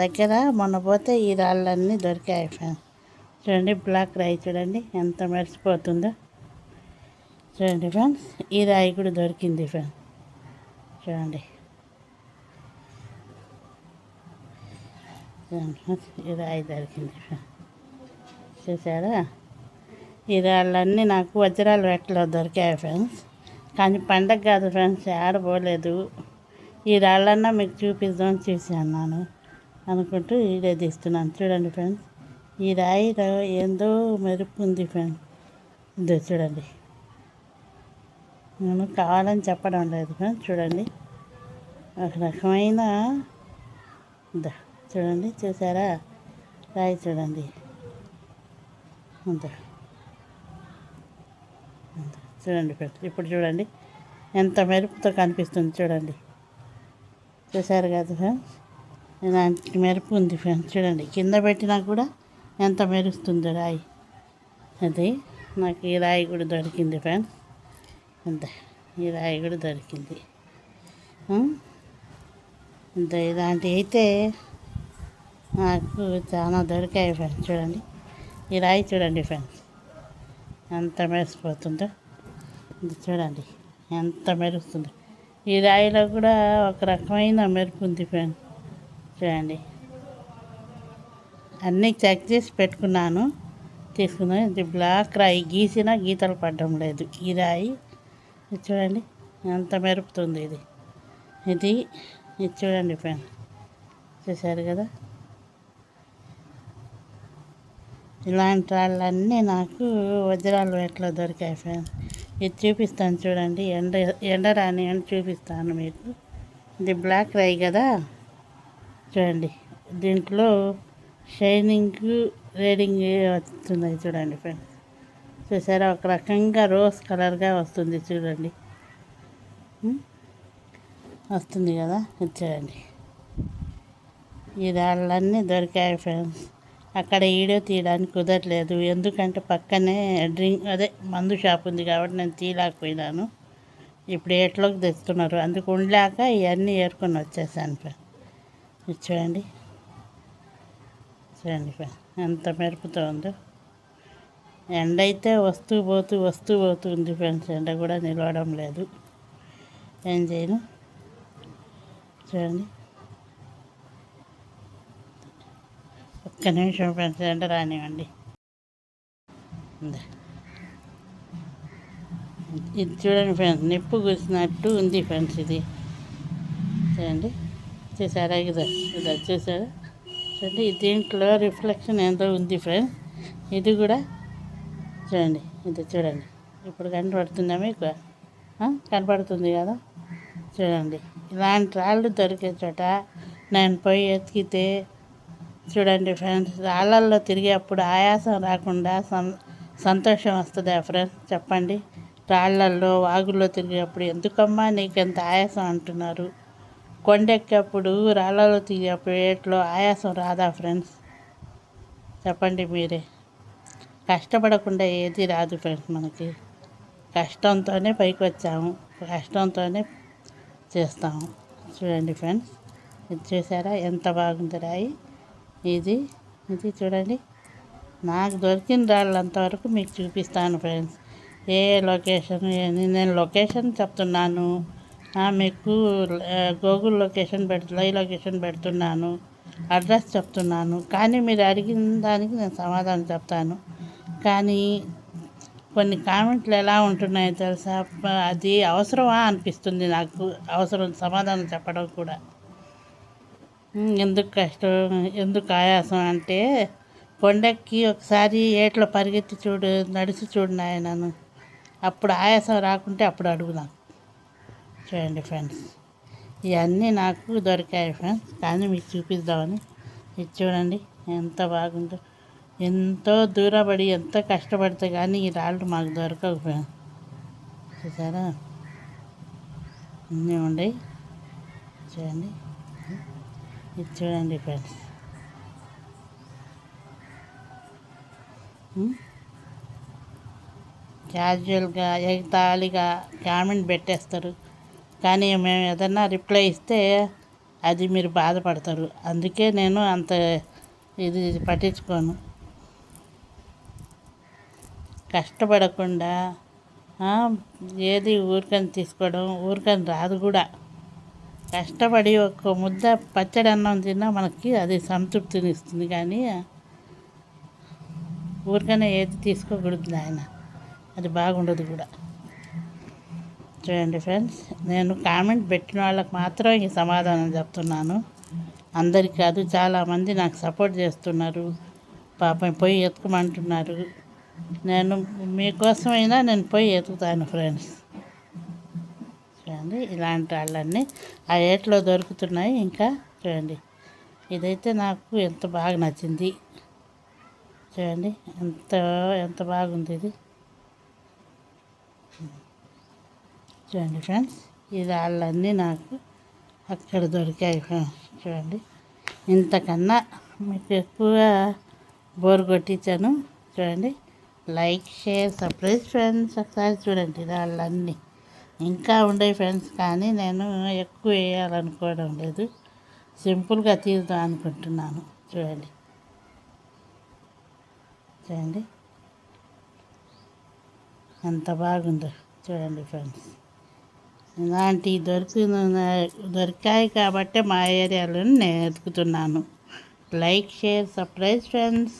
దగ్గర మొన్న పోతే ఈ రాళ్ళన్నీ దొరికాయి ఫ్రెండ్స్ చూడండి బ్లాక్ రాయి చూడండి ఎంత మెరిసిపోతుందో. చూడండి ఫ్రెండ్స్ ఈ రాయి కూడా దొరికింది ఫ్రెండ్స్ చూడండి. చూడండి ఈ రాయి దొరికింది ఫ్రెండ్స్ చూసారా? ఈ రాళ్ళన్నీ నాకు వజ్రాలు వేటలో దొరికాయి ఫ్రెండ్స్. కానీ పండగ కాదు ఫ్రెండ్స్ ఆడపోలేదు ఈ రాళ్ళన్నా మీకు చూపిద్దామని చూశాను చూసాను అనుకుంటూ వీడియో తీస్తున్నాను. చూడండి ఫ్రెండ్స్ ఈ రాయిలో ఏందో మెరుపు ఉంది ఫ్రెండ్స్ ఇదో చూడండి. నేను కావాలని చెప్పడం లేదు ఫ్రెండ్స్ చూడండి. ఒక రకమైన చూడండి. చూసారా? రాయి చూడండి. అంత చూడండి ఫ్రెండ్స్ ఇప్పుడు చూడండి. ఎంత మెరుపుతో కనిపిస్తుంది చూడండి. చూసారు కదా ఫ్రెండ్స్ ఇలాంటి మెరుపు ఉంది ఫ్రెండ్స్. చూడండి కింద పెట్టినా కూడా ఎంత మెరుస్తుందో రాయి. అది నాకు ఈ రాయి కూడా దొరికింది ఫ్రెండ్స్. అంతే ఈ రాయి కూడా దొరికింది. ఇంత ఇలాంటివి అయితే నాకు చాలా దొరికాయి ఫ్రెండ్స్. చూడండి ఈ రాయి చూడండి ఫ్రెండ్స్. ఎంత మెరిసిపోతుందో. ఇది చూడండి ఎంత మెరుస్తుందో. ఈ రాయిలో కూడా ఒక రకమైన మెరుపు ఉంది ఫ్రెండ్స్. చూడండి. అన్నీ చెక్ చేసి పెట్టుకున్నాను. తీసుకున్నాను. ఇది బ్లాక్ రాయి గీసినా గీతలు పడడం లేదు. ఈ రాయి చూడండి. ఎంత మెరుపుతుంది ఇది. ఇది ఇది చూడండి ఫ్యాన్ చూసారు కదా? ఇలాంటి వాళ్ళన్నీ నాకు వజ్రాలు ఎట్లా దొరికాయి ఫ్యాన్ ఇది చూపిస్తాను చూడండి. ఎండ ఎండరాని అని చూపిస్తాను మీకు. ఇది బ్లాక్ రాయి కదా? చూడండి. దీంట్లో షైనింగ్ రేడింగ్ వస్తున్నాయి చూడండి ఫ్రెండ్స్. చూసారా? ఒక రకంగా రోజ్ కలర్గా వస్తుంది చూడండి. వస్తుంది కదా? చూడండి. ఈ రాళ్ళన్నీ దొరికాయి ఫ్రెండ్స్. అక్కడ వీడియో తీయడానికి కుదరలేదు. ఎందుకంటే పక్కనే డ్రింక్ అదే మందు షాప్ ఉంది కాబట్టి నేను తీయలేకపోయినాను. ఇప్పుడు ఎట్లోకి తెస్తున్నారు. అందుకు ఉండలేక ఇవన్నీ ఏరుకొని వచ్చేసాను ఇది చూడండి. చూడండి ఎంత మెరుపుతో ఉందో. ఎండ అయితే వస్తూ పోతూ వస్తూ పోతూ ఉంది ఫ్రెండ్స్. ఎండ కూడా నిలవడం లేదు. ఏం చేయను. చూడండి. ఒక్క నిమిషం ఫ్రెండ్స్ ఎండ రానివ్వండి. ఇది చూడండి ఫ్రెండ్స్ నిప్పు కూసినట్టు ఉంది ఫ్రెండ్స్ ఇది. చూడండి. వచ్చేసారా ఇది ఇది వచ్చేసారా. చూడండి దీంట్లో రిఫ్లెక్షన్ ఎంతో ఉంది ఫ్రెండ్స్ ఇది కూడా చూడండి ఇది చూడండి. ఇప్పుడు కనపడుతుందా మీకు? కనపడుతుంది కదా? చూడండి ఇలాంటి రాళ్ళు దొరికే చోట నేను పోయి ఎతికితే చూడండి ఫ్రెండ్స్ రాళ్ళల్లో తిరిగేప్పుడు ఆయాసం రాకుండా సంతోషం వస్తుందా ఫ్రెండ్స్? చెప్పండి. రాళ్ళల్లో వాగుల్లో తిరిగేప్పుడు ఎందుకమ్మా నీకు ఎంత ఆయాసం అంటున్నారు? కొండెక్కేప్పుడు రాళ్ళలో తీయప్పుడు ఏట్లో ఆయాసం రాదా ఫ్రెండ్స్? చెప్పండి మీరే. కష్టపడకుండా ఏది రాదు ఫ్రెండ్స్ మనకి. కష్టంతోనే పైకి వచ్చాము. కష్టంతోనే చేస్తాము. చూడండి ఫ్రెండ్స్ ఇది చూసారా? ఎంత బాగుంది రాయి. ఇది ఇది చూడండి. నాకు దొరికిన రాళ్ళు అంతవరకు మీకు చూపిస్తాను ఫ్రెండ్స్. ఏ లొకేషన్ నేను లొకేషన్ చెప్తున్నాను. మీకు గూగుల్ లొకేషన్ పెడుతు లైవ్ లొకేషన్ పెడుతున్నాను అడ్రస్ చెప్తున్నాను. కానీ మీరు అడిగిన దానికి నేను సమాధానం చెప్తాను. కానీ కొన్ని కామెంట్లు ఎలా ఉంటున్నాయో తెలుసా? అది అవసరమా అనిపిస్తుంది నాకు. అవసరం సమాధానం చెప్పడం కూడా. ఎందుకు కష్టం? ఎందుకు ఆయాసం? అంటే కొండకి ఒకసారి ఏట్లో పరిగెత్తి చూడు నడిచి చూడు నాయనను అప్పుడు ఆయాసం రాకుంటే అప్పుడు అడుగునాను చూడండి ఫ్రెండ్స్. ఇవన్నీ నాకు దొరికాయి ఫ్రెండ్స్. కానీ మీకు చూపిద్దామని. ఇది చూడండి ఎంత బాగుందో. ఎంతో దూరపడి ఎంతో కష్టపడితే కానీ ఈ రాళ్ళు మాకు దొరకవు ఫ్రెండ్స్. చూసారా? అన్నీ ఉండయి చూడండి. ఇది చూడండి ఫ్రెండ్స్. క్యాజువల్గా ఎగతాళిగా కామెంట్ పెట్టేస్తారు. కానీ మేము ఏదన్నా రిప్లై ఇస్తే అది మీరు బాధపడతారు. అందుకే నేను అంత ఇది పట్టించుకోను. కష్టపడకుండా ఏది ఊరికని తీసుకోవడం ఊరికని రాదు కూడా. కష్టపడి ఒక ముద్ద పచ్చడి అన్నం తిన్నా మనకి అది సంతృప్తిని ఇస్తుంది. కానీ ఊరికనే ఏది తీసుకోకూడదు నాయన. అది బాగుండదు కూడా. చూడండి ఫ్రెండ్స్ నేను కామెంట్ పెట్టిన వాళ్ళకి మాత్రం ఈ సమాధానం చెప్తున్నాను. అందరికి కాదు చాలామంది నాకు సపోర్ట్ చేస్తున్నారు. పాపం పోయి ఎత్తుకోమంటున్నారు. నేను మీకోసమైనా నేను పోయి ఎతుకుతాను ఫ్రెండ్స్. చూడండి ఇలాంటి వాళ్ళన్నీ ఆ ఏట్లో దొరుకుతున్నాయి ఇంకా. చూడండి ఇదైతే నాకు ఎంత బాగా నచ్చింది. చూడండి ఎంత ఎంత బాగుంది ఇది. చూడండి ఫ్రెండ్స్ ఈ రాళ్ళన్నీ నాకు అక్కడ దొరికాయి ఫ్రెండ్స్. చూడండి ఇంతకన్నా మీకు ఎక్కువ బోర్ కొట్టించాను. చూడండి లైక్ షేర్ సర్ప్రైజ్ ఫ్రెండ్స్ ఒకసారి చూడండి రాళ్ళన్నీ ఇంకా ఉండే ఫ్రెండ్స్ కానీ నేను ఎక్కువ వేయాలనుకోవడం లేదు. సింపుల్గా తీద్దాం అనుకుంటున్నాను. చూడండి చూడండి. ఎంత బాగుందో. చూడండి ఫ్రెండ్స్. ఇలాంటివి దొరికిన దొరికాయి కాబట్టి మా ఏరియాలో నేను వెతుకుతున్నాను లైక్ షేర్ సర్ప్రైజ్ ఫ్రెండ్స్.